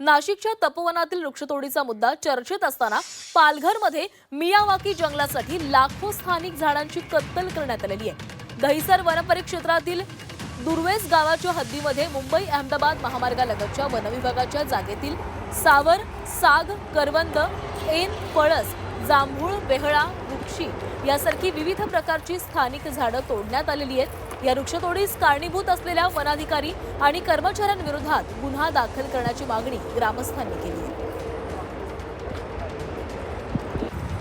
नाशिकच्या तपोवनातील वृक्षतोडीचा मुद्दा चर्चेत असताना पालघरमध्ये मियावाकी जंगलासाठी लाखो स्थानिक झाडांची कत्तल करण्यात आलेली आहे. दहिसर वनपरिक्षेत्रातील दुर्वेस गावाच्या हद्दीमध्ये मुंबई अहमदाबाद महामार्गालगतच्या वनविभागाच्या जागेतील सावर साग करवंद एन पळस जांभूळ बेहळा वृक्षी यासारखी विविध प्रकारची स्थानिक झाडं तोडण्यात आलेली आहेत. या वृक्षतोडीस कारणीभूत असलेल्या वनाधिकारी आणि कर्मचाऱ्यांविरोधात गुन्हा दाखल करण्याची मागणी ग्रामस्थांनी केली आहे.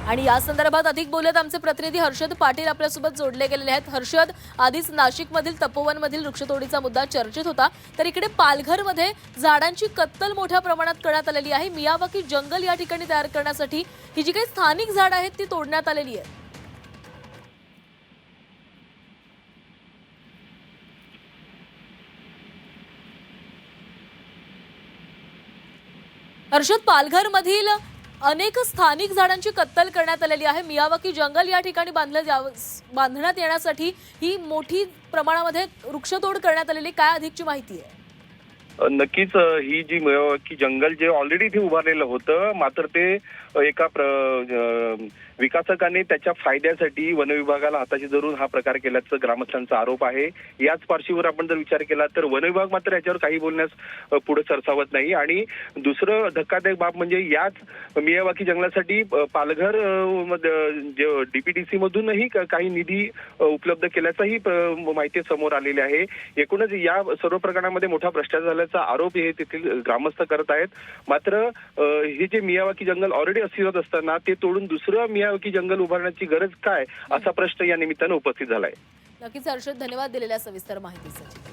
आणि या संदर्भात अधिक बोलत आमचे प्रतिनिधी हर्षद पाटील आपल्यासोबत जोडले गेलेले आहेत. हर्षद आधीच नाशिकमधील तपोवनमधील वृक्षतोडीचा मुद्दा चर्चेत होता. तर इकडे पालघरमध्ये झाडांची कत्तल मोठ्या प्रमाणात करण्यात आलेली आहे. मियावाकी जंगल या ठिकाणी तयार करण्यासाठी ही जी काही स्थानिक झाडं आहेत ती तोडण्यात आलेली आहेत. हर्षद पालघरमधील अनेक स्थानिक झाडांची कत्तल करण्यात आलेली आहे. मियावाकी जंगल या ठिकाणी बांधलं जावं- बांधण्यात येण्यासाठी ही मोठी प्रमाणामध्ये वृक्षतोड करण्यात आलेली काय अधिकची माहिती आहे? नक्कीच ही जी म- की जंगल जे ऑलरेडी इथे उभारलेलं होतं मात्र ते एका प्र विकासकाने त्याच्या फायद्यासाठी वनविभागाला हाताशी धरून हा प्रकार केल्याचं ग्रामस्थांचा आरोप आहे. याच पार्श्वीवर आपण जर विचार केला तर वनविभाग मात्र याच्यावर काही बोलण्यास पुढे सरसावत नाही. आणि दुसरं धक्कादायक बाब म्हणजे याच मियावाकी जंगलासाठी पालघर डीपीडीसी मधूनही क- काही निधी उपलब्ध केल्याचाही माहिती समोर आलेली आहे. एकूणच या सर्व प्रकरणामध्ये मोठा भ्रष्टाचार झाल्याचा आरोप हे तेथील ग्रामस्थ करत आहेत. मात्र हे जे मियावाकी जंगल ऑलरेडी अस्तित्वात असताना ते तोडून दुसरं मिया की जंगल उभारण्याची गरज काय असा प्रश्न या निमित्तानं उपस्थित झालाय. नक्कीच हर्षद धन्यवाद दिलेल्या सविस्तर माहितीसाठी.